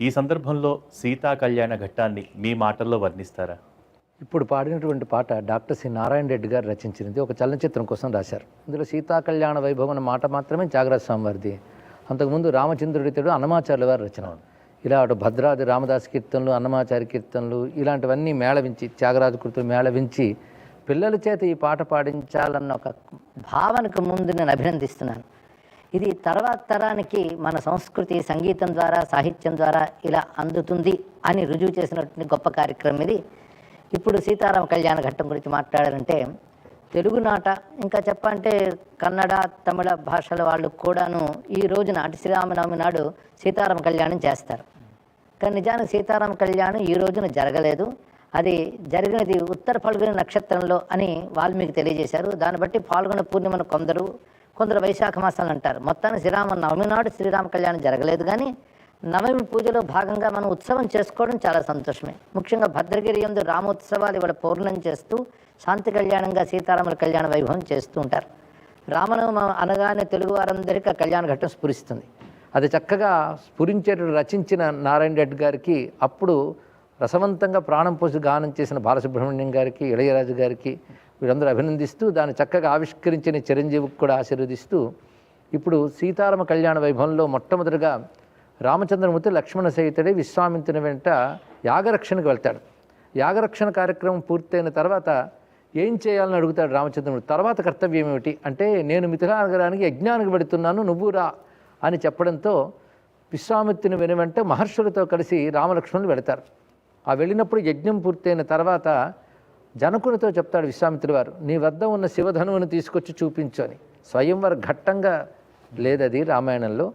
ఈ సందర్భంలో సీతా కళ్యాణ ఘట్టాన్ని మీ మాటల్లో వర్ణిస్తారా? ఇప్పుడు పాడినటువంటి పాట డాక్టర్ సి నారాయణ రెడ్డి గారు రచించినది ఒక చలనచిత్రం కోసం రాశారు. ఇందులో సీతా కళ్యాణ వైభవం అన్న మాట మాత్రమే జాగ్రత్త స్వామివారిది. అంతకుముందు రామచంద్రుడితడు అన్నమాచార్యుల వారి రచన. ఇలా అటు భద్రాది రామదాస్ కీర్తనలు అన్నమాచార్య కీర్తనలు ఇలాంటివన్నీ మేళవించి త్యాగరాజు కృతులు మేళవించి పిల్లల చేత ఈ పాట పాడించాలన్న ఒక భావనకు ముందు నేను అభినందిస్తున్నాను. ఇది తర్వాత తరానికి మన సంస్కృతి సంగీతం ద్వారా సాహిత్యం ద్వారా ఇలా అందుతుంది అని రుజువు చేసినటువంటి గొప్ప కార్యక్రమం ఇది. ఇప్పుడు సీతారామ కళ్యాణ ఘట్టం గురించి మాట్లాడారంటే తెలుగునాట ఇంకా చెప్పంటే కన్నడ తమిళ భాషల వాళ్ళు కూడాను ఈ రోజున అటు శ్రీరామనవమి నాడు సీతారామ కళ్యాణం చేస్తారు. కానీ నిజానికి సీతారామ కళ్యాణం ఈ రోజున జరగలేదు. అది జరిగినది ఉత్తర ఫాల్గుని నక్షత్రంలో అని వాల్మీకి తెలియజేశారు. దాన్ని బట్టి పాల్గొన పూర్ణిమను కొందరు కొందరు వైశాఖ మాసాలు అంటారు. మొత్తాన్ని శ్రీరామ నవమి నాడు శ్రీరామ కళ్యాణం జరగలేదు కానీ నవమి పూజలో భాగంగా మనం ఉత్సవం చేసుకోవడం చాలా సంతోషమే. ముఖ్యంగా భద్రగిరి యందు రామోత్సవాలు ఇవాళ పూర్ణం చేస్తూ శాంతి కళ్యాణంగా సీతారాముల కళ్యాణ వైభవం చేస్తూ ఉంటారు. రామనవమ అనగానే తెలుగు వారందరికీ ఆ కళ్యాణ ఘట్టం స్ఫురిస్తుంది. అది చక్కగా స్ఫురించేటట్టు రచించిన నారాయణ రెడ్డి గారికి అప్పుడు రసవంతంగా ప్రాణం పోసి గానం చేసిన బాలసుబ్రహ్మణ్యం గారికి ఇళయరాజు గారికి వీరందరూ అభినందిస్తూ దాన్ని చక్కగా ఆవిష్కరించిన చిరంజీవికి కూడా ఆశీర్వదిస్తూ ఇప్పుడు సీతారామ కళ్యాణ వైభవంలో మొట్టమొదటిగా రామచంద్రమూర్తి లక్ష్మణ సహితుడే విశ్వామిత్రుని వెంట యాగరక్షణకు వెళ్తాడు. యాగరక్షణ కార్యక్రమం పూర్తయిన తర్వాత ఏం చేయాలని అడుగుతాడు రామచంద్రుడు తర్వాత కర్తవ్యం ఏమిటి? అంటే నేను మిథిలా నగరానికి యజ్ఞానికి పెడుతున్నాను నువ్వు రా అని చెప్పడంతో విశ్వామిత్రుని వెనువెంట మహర్షులతో కలిసి రామలక్ష్మణులు వెళతారు. ఆ వెళ్ళినప్పుడు యజ్ఞం పూర్తయిన తర్వాత జనకునితో చెప్తాడు విశ్వామిత్రుడు వారు నీ వద్ద ఉన్న శివధనువును తీసుకొచ్చి చూపించు అని. స్వయంవర ఘట్టంగా లేదది రామాయణంలో.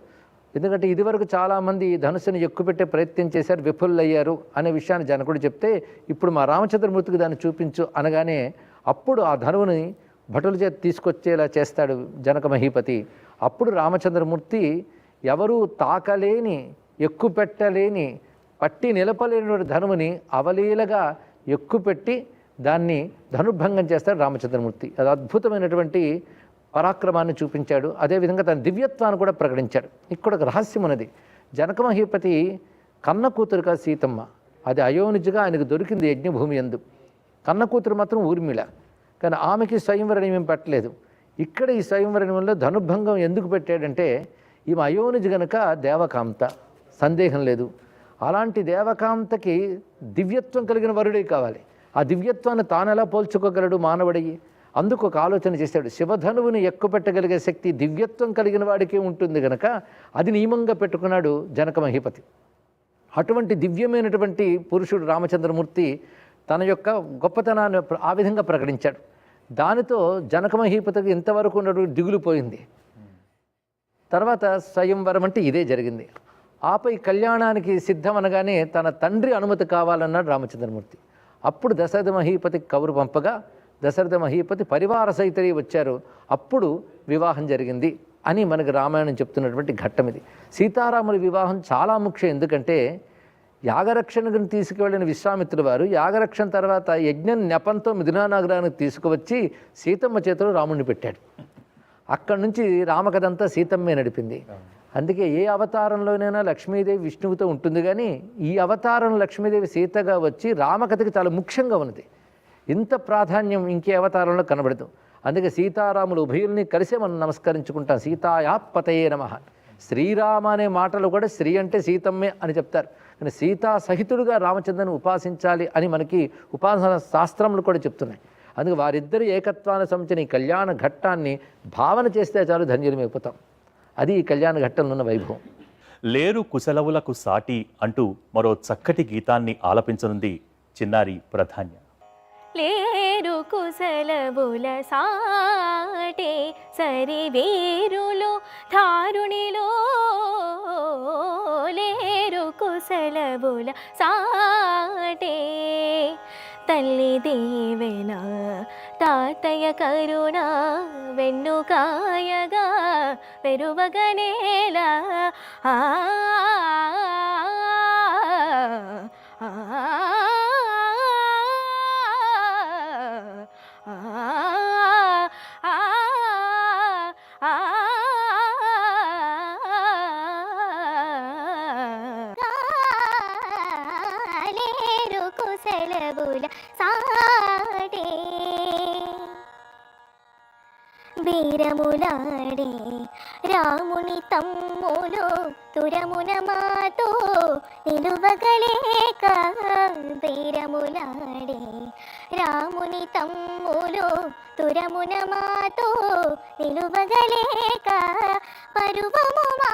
ఎందుకంటే ఇదివరకు చాలామంది ఈ ధనుసుని ఎక్కుపెట్టే ప్రయత్నం చేశారు విఫులయ్యారు అనే విషయాన్ని జనకుడు చెప్తే ఇప్పుడు మా రామచంద్రమూర్తికి దాన్ని చూపించు అనగానే అప్పుడు ఆ ధనువుని భటుల చేత తీసుకొచ్చేలా చేస్తాడు జనక మహీపతి. అప్పుడు రామచంద్రమూర్తి ఎవరూ తాకలేని ఎక్కుపెట్టలేని పట్టి నిలపలేని ధనువుని అవలీలగా ఎక్కుపెట్టి దాన్ని ధనుర్భంగం చేస్తాడు రామచంద్రమూర్తి. అది అద్భుతమైనటువంటి పరాక్రమాన్ని చూపించాడు. అదేవిధంగా తన దివ్యత్వాన్ని కూడా ప్రకటించాడు. ఇక్కడ ఒక రహస్యం ఉన్నది. జనక మహీపతి కన్న కూతురుగా సీతమ్మ. అది అయోనిజగా ఆయనకు దొరికింది యజ్ఞభూమి ఎందు కన్న కూతురు మాత్రం ఊర్మిళ. కానీ ఆమెకి స్వయంవర నియమం పెట్టలేదు. ఇక్కడ ఈ స్వయంవర నియమంలో ధనుర్భంగం ఎందుకు పెట్టాడంటే ఈమె అయోనిజ గనక దేవకాంత. సందేహం లేదు. అలాంటి దేవకాంతకి దివ్యత్వం కలిగిన వరుడే కావాలి. ఆ దివ్యత్వాన్ని తాను ఎలా పోల్చుకోగలడు మానవుడికి అందుకు ఒక ఆలోచన చేశాడు. శివధనువుని ఎక్కుపెట్టగలిగే శక్తి దివ్యత్వం కలిగిన వాడికే ఉంటుంది గనక అది నియమంగా పెట్టుకున్నాడు జనక మహిపతి. అటువంటి దివ్యమైనటువంటి పురుషుడు రామచంద్రమూర్తి తన యొక్క గొప్పతనాన్ని ఆ విధంగా ప్రకటించాడు. దానితో జనక మహీపతికి ఇంతవరకు ఉన్నట్టు దిగులు పోయింది. తర్వాత స్వయంవరం అంటే ఇదే జరిగింది. ఆపై కళ్యాణానికి సిద్ధం అనగానే తన తండ్రి అనుమతి కావాలన్నాడు రామచంద్రమూర్తి. అప్పుడు దశరథ మహీపతికి కబురు పంపగా దశరథ మహీపతి పరివార సహితరి వచ్చారు. అప్పుడు వివాహం జరిగింది అని మనకు రామాయణం చెప్తున్నటువంటి ఘట్టం ఇది. సీతారాముల వివాహం చాలా ముఖ్యం. ఎందుకంటే యాగరక్షణకు తీసుకువెళ్ళిన విశ్వామిత్రుడు వారు యాగరక్షణ తర్వాత యజ్ఞం నెపంతో మిథునానగరానికి తీసుకువచ్చి సీతమ్మ చేతిలో రాముడిని పెట్టాడు. అక్కడి నుంచి రామకథంతా సీతమ్మే నడిపింది. అందుకే ఏ అవతారంలోనైనా లక్ష్మీదేవి విష్ణువుతో ఉంటుంది కానీ ఈ అవతారం లక్ష్మీదేవి సీతగా వచ్చి రామకథకి చాలా ముఖ్యంగా ఉన్నది. ఇంత ప్రాధాన్యం ఇంకే అవతారంలో కనబడదు. అందుకే సీతారాములు ఉభయుల్ని కలిసే మనం నమస్కరించుకుంటాం. సీతాయాపతయే నమ. శ్రీరామ అనే మాటలు కూడా శ్రీ అంటే సీతమ్మే అని చెప్తారు. కానీ సీతా సహితుడుగా రామచంద్రను ఉపాసించాలి అని మనకి ఉపాసన శాస్త్రములు కూడా చెప్తున్నాయి. అందుకే వారిద్దరి ఏకత్వాన్ని సంబంధించిన ఈ కళ్యాణ ఘట్టాన్ని భావన చేస్తే చాలు ధన్యులమైపోతాం. అది ఈ కళ్యాణ ఘట్టంలో ఉన్న వైభవం. లేరు కుశలవులకు సాటి అంటూ మరో చక్కటి గీతాన్ని ఆలపించనుంది చిన్నారి ప్రధాన్య. లేరు కుశలబుల సాటే సరి వీరులు ధారుణిలో లేరు కుశలబుల సాటే తల్లి దీవెన తాతయ్య కరుణ వెన్నుకాయగా పెరువగనేల ఆ താലപുല സാടേ. വീരമുലാടേ രാമുനി തമ്മുലോ തുരമുന മാതോ നിലുവകളെ വീരമുലാടേ രാമുനി തമ്മുലോ തുരമുന മാതോ നിലുവകളെ പരുവമുമാ